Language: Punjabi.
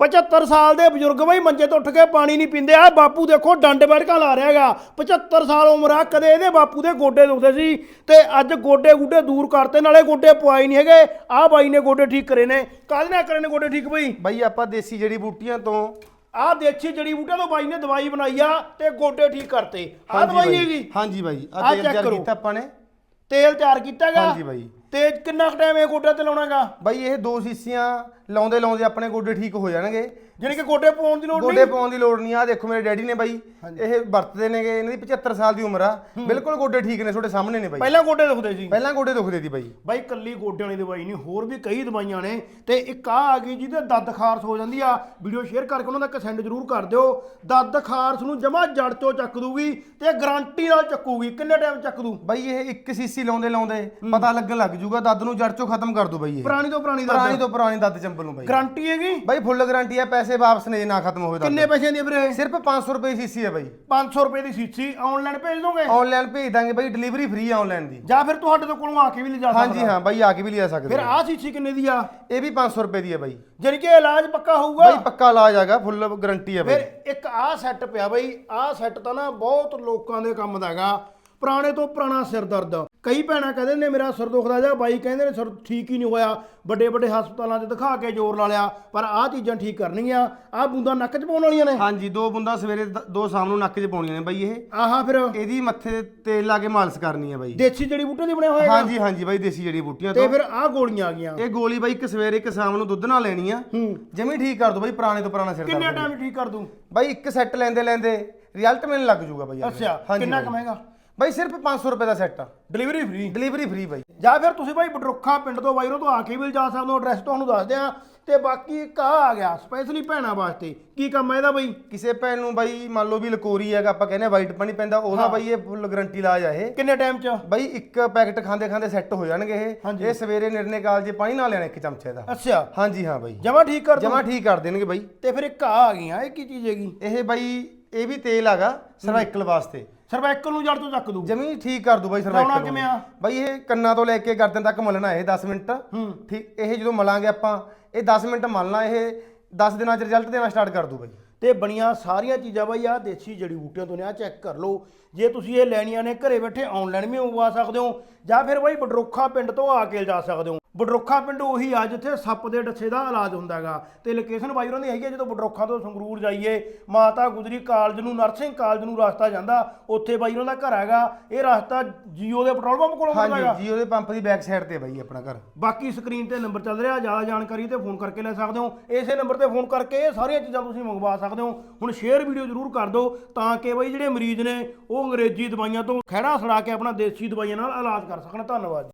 75 ਸਾਲ ਦੇ ਬਜ਼ੁਰਗ ਬਈ ਮੰਜੇ ਤੋਂ ਉੱਠ ਕੇ ਪਾਣੀ ਨਹੀਂ ਪੀਂਦੇ। ਆ ਬਾਪੂ ਦੇਖੋ ਡੰਡ ਬੈਠਕਾਂ ਲਾ ਰਿਹਾ ਹੈਗਾ। 75 ਸਾਲ ਉਮਰ ਆ ਕਦੇ ਇਹਦੇ ਬਾਪੂ ਦੇ ਗੋਡੇ ਦੁਖਦੇ ਸੀ ਤੇ ਅੱਜ ਗੋਡੇ ਗੁੱਡੇ ਦੂਰ ਕਰਤੇ ਨਾਲੇ ਗੋਡੇ ਪਵਾਈ ਨਹੀਂ ਹੈਗੇ। ਆਹ ਬਾਈ ਨੇ ਗੋਡੇ ਠੀਕ ਕਰੇ ਨੇ। ਕਾਹਦੇ ਨਾਲ ਕਰੇ ਨੇ ਗੋਡੇ ਠੀਕ ਬਈ? ਬਾਈ ਆਪਾਂ ਦੇਸੀ ਜੜੀ ਬੂਟੀਆਂ ਤੋਂ। ਆਹ ਦੇਸੀ ਜੜੀ ਬੂਟਿਆਂ ਤੋਂ ਬਾਈ ਨੇ ਦਵਾਈ ਬਣਾਈ ਆ ਤੇ ਗੋਡੇ ਠੀਕ ਕਰਤੇ। ਆਹ ਦਵਾਈ। ਹੈਗੀ? ਹਾਂਜੀ ਬਾਈ। ਆ ਤੇਲ ਤਿਆਰ। ਕੀਤਾ ਆਪਾਂ ਨੇ। ਤੇਲ ਤਿਆਰ ਕੀਤਾ ਹੈਗਾ? ਹਾਂਜੀ ਬਾਈ। ਤੇ ਕਿੰਨਾ ਟਾਈਮ ਇਹ ਗੋਡੇ ਤੇ ਲਾਉਣਾਗਾ ਬਾਈ ਇਹ ਦੋ ਸੀਸੀਆਂ ਲਾਉਂਦੇ ਲਾਉਂਦੇ ਆਪਣੇ ਗੋਡੇ ਠੀਕ ਹੋ ਜਾਣਗੇ। ਜਾਣੀ ਕਿ ਗੋਡੇ ਪਾਉਣ ਦੀ ਲੋੜ ਗੋਡੇ ਨਹੀਂ? ਪਾਉਣ ਦੀ ਲੋੜ ਨਹੀਂ ਆ ਦੇਖੋ ਮੇਰੇ ਡੈਡੀ ਨੇ ਬਾਈ ਇਹ ਵਰਤਦੇ ਨੇਗੇ ਇਹਨਾਂ ਦੀ 75 ਸਾਲ ਦੀ ਉਮਰ ਆ। ਬਿਲਕੁਲ ਗੋਡੇ ਠੀਕ ਨੇ ਤੁਹਾਡੇ ਸਾਹਮਣੇ ਨੇ ਬਾਈ। ਪਹਿਲਾਂ ਗੋਡੇ ਦੁਖਦੇ ਸੀ। ਪਹਿਲਾਂ ਗੋਡੇ ਦੁਖਦੇ ਸੀ ਬਾਈ। ਬਾਈ ਕੱਲੀ ਗੋਡਿਆਂ ਵਾਲੀ ਦਵਾਈ ਨਹੀਂ ਹੋਰ ਵੀ ਕਈ ਦਵਾਈਆਂ ਨੇ। ਤੇ ਇੱਕ ਆ ਆ ਗਈ ਜਿਹਦੇ ਦਰਦ ਖਾਰਸ ਹੋ ਜਾਂਦੀ ਆ। ਵੀਡੀਓ ਸ਼ੇਅਰ ਕਰਕੇ ਉਹਨਾਂ ਦਾ ਕਸੈਂਡ ਜ਼ਰੂਰ ਕਰ ਦਿਓ। ਦਰਦ ਖਾਰਸ ਨੂੰ ਜਮਾ ਜੜ ਤੋਂ ਚੱਕ ਦੂਗੀ ਤੇ ਗਾਰੰਟੀ ਨਾਲ ਚੱਕੂਗੀ। ਕਿੰਨੇ ਟਾਈਮ ਚੱਕ ਦੂ ਬਾਈ ਇਹ ਇੱਕ ਸੀਸੀ ਲਾਉਂਦੇ ਲਾਉਂਦੇ ਪਤਾ ਲੱਗਣ ਲੱਗ ਜੂਗਾ ਦਰਦ ਨੂੰ ਜੜ ਚੋਂ ਖਤਮ ਕਰ ਦੂ ਬਾਈ ਇਹ। ਪੁਰਾਣੀ ਤੋਂ ਪੁਰਾਣੀ ਪੁਰਾਣੀ ਤੋਂ ਪੁਰਾਣੀ ਦਰਦ ਚੰਬਲ ਨੂੰ ਬਾਈ। ਗਾਰੰਟੀ ਹੈਗੀ? ਬਾਈ ਫੁੱਲ ਗਾਰੰਟੀ ਆ ਪੈਸੇ ਵਾਪਸ ਨੇ ਜੇ ਨਾ ਖਤਮ ਹੋਵੇ ਕਿੰਨੇ ਦਰਦ ਪੈਸੇ ਦੀ ਵੀਰੇ ਸਿਰਫ 500 ਰੁਪਏ ਸੀਸੀ ਹੈ ਬਾਈ। 500 ਰੁਪਏ ਦੀ ਸੀਸੀ ਆਨਲਾਈਨ ਭੇਜ ਦੋਗੇ? ਆਨਲਾਈਨ ਭੇਜ ਦਾਂਗੇ ਬਾਈ ਡਿਲੀਵਰੀ ਫ੍ਰੀ ਆਨਲਾਈਨ ਦੀ। ਜਾਂ ਫਿਰ ਤੁਹਾਡੇ ਤੋਂ ਕੋਲੋਂ ਆ ਕੇ ਵੀ ਲਿਜਾ ਹਾਂਜੀ ਸਕਦਾ ਹਾਂ ਬਾਈ ਆ ਕੇ ਵੀ ਲਿਆ ਸਕਦੇ ਫਿਰ ਹੋ। ਆਹ ਸੀਸੀ ਕਿੰਨੇ ਦੀ ਆ? ਇਹ ਵੀ 500 ਰੁਪਏ ਦੀ ਹੈ ਬਾਈ। ਜਾਣੀ ਕਿ ਇਲਾਜ ਪੱਕਾ ਹੋਊਗਾ? ਬਾਈ ਪੱਕਾ ਇਲਾਜ ਹੈਗਾ ਫੁੱਲ ਗਾਰੰਟੀ ਹੈ ਬਾਈ। ਫਿਰ ਇੱਕ ਆਹ ਸੈੱਟ ਪਿਆ ਬਈ ਆਹ ਸੈੱਟ ਤਾਂ ਨਾ ਬਹੁਤ ਲੋਕਾਂ ਦੇ ਕੰਮ ਦਾ ਹੈਗਾ। ਪੁਰਾਣੇ ਤੋਂ ਪੁਰਾਣਾ ਸਿਰ ਦਰਦ ਕਈ ਭੈਣਾਂ ਕਹਿੰਦੇ ਨੇ ਮੇਰਾ ਸਿਰ ਦੁਖਦਾ ਜਾਂ ਬਾਈ ਕਹਿੰਦੇ ਨੇ ਸਿਰ ਠੀਕ ਹੀ ਨਹੀਂ ਹੋਇਆ। ਵੱਡੇ ਵੱਡੇ ਹਸਪਤਾਲਾਂ 'ਚ ਦਿਖਾ ਕੇ ਜ਼ੋਰ ਲਾ ਲਿਆ ਪਰ ਆਹ ਚੀਜ਼ਾਂ ਠੀਕ ਕਰਨਗੀਆਂ ਆਹ ਬੂੰਦਾਂ ਨੱਕ 'ਚ ਪਾਉਣ ਵਾਲੀਆਂ ਨੇ? ਹਾਂਜੀ ਦੋ ਬੁੰਦਾ ਸਵੇਰੇ ਦ- ਦੋ ਸ਼ਾਮ ਨੂੰ ਨੱਕ 'ਚ ਪਾਉਣੀਆਂ ਨੇ ਬਾਈ ਇਹ। ਆਹਾ ਫਿਰ। ਇਹਦੀ ਮੱਥੇ ਤੇ ਤੇਲ ਲਾ ਕੇ ਮਾਲਿਸ਼ ਕਰਨੀ ਹੈ ਬਾਈ। ਦੇਸੀ ਜੜੀ ਬੂਟੇ ਦੀ ਬਣਿਆ ਹੋਇਆ ਹਾਂਜੀ ਹਾਂਜੀ ਬਾਈ ਦੇਸੀ ਜੜੀ ਬੂਟੀਆਂ ਤੇ ਤੋਂ। ਫਿਰ ਆਹ ਗੋਲੀਆਂ ਆ ਗਈਆਂ। ਇਹ ਗੋਲੀ ਬਾਈ ਇੱਕ ਸਵੇਰੇ ਇੱਕ ਸ਼ਾਮ ਨੂੰ ਦੁੱਧ ਨਾਲ ਲੈਣੀ ਆ। ਹੂੰ। ਜਮੀ ਠੀਕ ਕਰ ਦੋ ਬਾਈ ਪੁਰਾਣੇ ਤੋਂ ਪੁਰਾਣਾ ਸਿਰ ਕਿੰਨੇ ਦਰਦ ਟਾਈਮ ਠੀਕ ਕਰ ਦੂੰ? ਬਾਈ ਇੱਕ ਸੈੱਟ ਲੈਂਦੇ ਲੈਂਦੇ ਰਿਜ਼ਲਟ ਮੈਨੂੰ ਲੱਗ ਜੂਗਾ ਬਾਈ। ਅੱਛਾ ਕਿੰਨਾ। ਕਮਾਏਗਾ ਬਾਈ ਸਿਰਫ 500 ਰੁਪਏ ਦਾ ਸੈੱਟ ਆ। ਡਿਲੀਵਰੀ ਫ੍ਰੀ ਡਿਲੀਵਰੀ ਫ੍ਰੀ ਬਾਈ। ਜਾਂ ਫਿਰ ਤੁਸੀਂ ਭਾਈ ਬਡਰੁੱਖਾ ਪਿੰਡ ਤੋਂ ਬਾਈ ਉਹਨਾਂ ਤੋਂ ਆ ਕੇ ਵੀ ਜਾ ਸਕਦੇ ਹੋ ਐਡਰੈਸ ਤੁਹਾਨੂੰ ਦੱਸ ਦਿਆਂ। ਤੇ ਬਾਕੀ ਇੱਕ ਆਹ ਆ ਗਿਆ ਸਪੈਸ਼ਲੀ ਭੈਣਾਂ ਵਾਸਤੇ। ਕੀ ਕੰਮ ਹੈ ਇਹਦਾ ਬਾਈ? ਕਿਸੇ ਭੈਣ ਨੂੰ ਬਾਈ ਮੰਨ ਲਓ ਵੀ ਲਕੋਰੀ ਹੈਗਾ ਆਪਾਂ ਕਹਿੰਦੇ ਵਾਈਟ ਪਾਣੀ ਪੈਂਦਾ ਉਹਦਾ ਬਾਈ ਇਹ ਫੁੱਲ ਗਾਰੰਟੀ ਇਲਾਜ ਆ ਇਹ। ਕਿੰਨੇ ਟਾਈਮ 'ਚ? ਬਾਈ ਇੱਕ ਪੈਕਟ ਖਾਂਦੇ ਖਾਂਦੇ ਸੈੱਟ ਹੋ ਜਾਣਗੇ ਇਹ। ਇਹ ਸਵੇਰੇ ਨਿਰਣੇ ਕਾਲ ਜੇ ਪਾਣੀ ਨਾਲ ਲੈਣਾ ਇੱਕ ਚਮਚੇ ਦਾ। ਅੱਛਾ। ਹਾਂਜੀ ਹਾਂ ਬਾਈ। ਜਮਾ ਠੀਕ ਕਰ ਦੂੰ ਜਮਾ ਠੀਕ ਕਰ ਦੇਣਗੇ ਬਾਈ। ਤੇ ਫਿਰ ਇੱਕ ਆ ਆ ਗਈਆਂ ਇਹ ਕੀ ਚੀਜ਼ ਹੈਗੀ? ਇਹ ਬਾਈ ਇਹ ਵੀ ਤੇਲ ਹੈਗਾ ਸਰਵਾਈਕਲ ਵਾਸਤੇ। ਸਰਵਾਈਕਲ ਨੂੰ ਜੜ ਤੋਂ ਚੱਕ ਦੂ। ਜਮੀ ਠੀਕ ਕਰ ਦੂ ਬਾਈ ਲਾਉਣਾ ਸਰਵਾਈਕਲ ਕਿਵੇਂ ਆ? ਬਾਈ ਇਹ ਕੰਨਾਂ ਤੋਂ ਲੈ ਕੇ ਗਰਦਨ ਤੱਕ ਮਲਣਾ ਇਹ 10 ਮਿੰਟ। ਠੀਕ ਇਹ ਜਦੋਂ ਮਲਾਂਗੇ ਆਪਾਂ ਇਹ 10 ਮਿੰਟ ਮਲਣਾ ਇਹ 10 ਦਿਨਾਂ ਚ ਰਿਜ਼ਲਟ ਦੇਣਾ ਸਟਾਰਟ ਕਰ ਦੂ ਬਾਈ। ਤੇ ਬਣੀਆਂ ਸਾਰੀਆਂ ਚੀਜ਼ਾਂ ਬਾਈ ਆ ਦੇਸੀ ਜੜੀ ਬੂਟੀਆਂ ਤੋਂ ਨੇ ਆ ਚੈੱਕ ਕਰ ਲਓ। ਜੇ ਤੁਸੀਂ ਇਹ ਲੈਣੀਆਂ ਨੇ ਘਰੇ ਬੈਠੇ ਆਨਲਾਈਨ ਵੀ ਮੰਗਵਾ ਸਕਦੇ ਹੋ ਜਾਂ ਫਿਰ ਬਾਈ ਬਡਰੁੱਖਾ ਪਿੰਡ ਤੋਂ ਆ ਕੇ ਜਾ ਸਕਦੇ ਹੋ। ਬਡਰੁੱਖਾ ਪਿੰਡ ਉਹੀ ਆ ਜਿੱਥੇ ਸੱਪ ਦੇ ਡੱਛੇ ਦਾ ਇਲਾਜ ਹੁੰਦਾ ਹੈਗਾ। ਤੇ ਲੋਕੇਸ਼ਨ ਬਾਈ ਉਹਨਾਂ ਦੀ ਹੈਗੀ ਆ ਜਦੋਂ ਬਡਰੁੱਖਾ ਤੋਂ ਸੰਗਰੂਰ ਜਾਈਏ ਮਾਤਾ ਗੁਜਰੀ ਕਾਲਜ ਨੂੰ ਨਰਸਿੰਗ ਕਾਲਜ ਨੂੰ ਰਸਤਾ ਜਾਂਦਾ ਉੱਥੇ ਬਾਈ ਉਹਨਾਂ ਦਾ ਘਰ ਹੈਗਾ। ਇਹ ਰਸਤਾ ਜੀਓ ਦੇ ਪੈਟਰੋਲ ਪੰਪ ਕੋਲੋਂ ਹੁੰਦਾ ਹੈਗਾ। ਹਾਂਜੀ ਜੀਓ ਦੇ ਪੰਪ ਦੀ ਬੈਕ ਸਾਈਡ ਤੇ ਬਾਈ ਆਪਣਾ ਘਰ। ਬਾਕੀ ਸਕਰੀਨ ਤੇ ਨੰਬਰ ਚੱਲ ਰਿਹਾ ਜ਼ਿਆਦਾ ਜਾਣਕਾਰੀ ਤੇ ਫੋਨ ਕਰਕੇ ਲੈ ਸਕਦੇ ਹੋ। ਇਸੇ ਨੰਬਰ ਤੇ ਫੋਨ ਕਰਕੇ ਇਹ ਸਾਰੀਆਂ ਚੀਜ਼ਾਂ ਤੁਸੀਂ ਮੰਗਵਾ ਸਕਦੇ ਹੋ। ਹੁਣ ਸ਼ੇਅਰ ਵੀਡੀਓ ਜ਼ਰੂਰ ਕਰ ਦਿਓ ਤਾਂ ਕਿ ਬਈ ਜਿਹੜੇ ਮਰੀਜ਼ ਨੇ ਉਹ ਅੰਗਰੇਜ਼ੀ ਦਵਾਈਆਂ ਤੋਂ ਖਹਿੜਾ ਛੜਾ ਕੇ ਆਪਣਾ ਦੇਸੀ ਦਵਾਈਆਂ ਨਾਲ ਇਲਾਜ ਕਰ ਸਕਣ। ਧੰਨਵਾਦ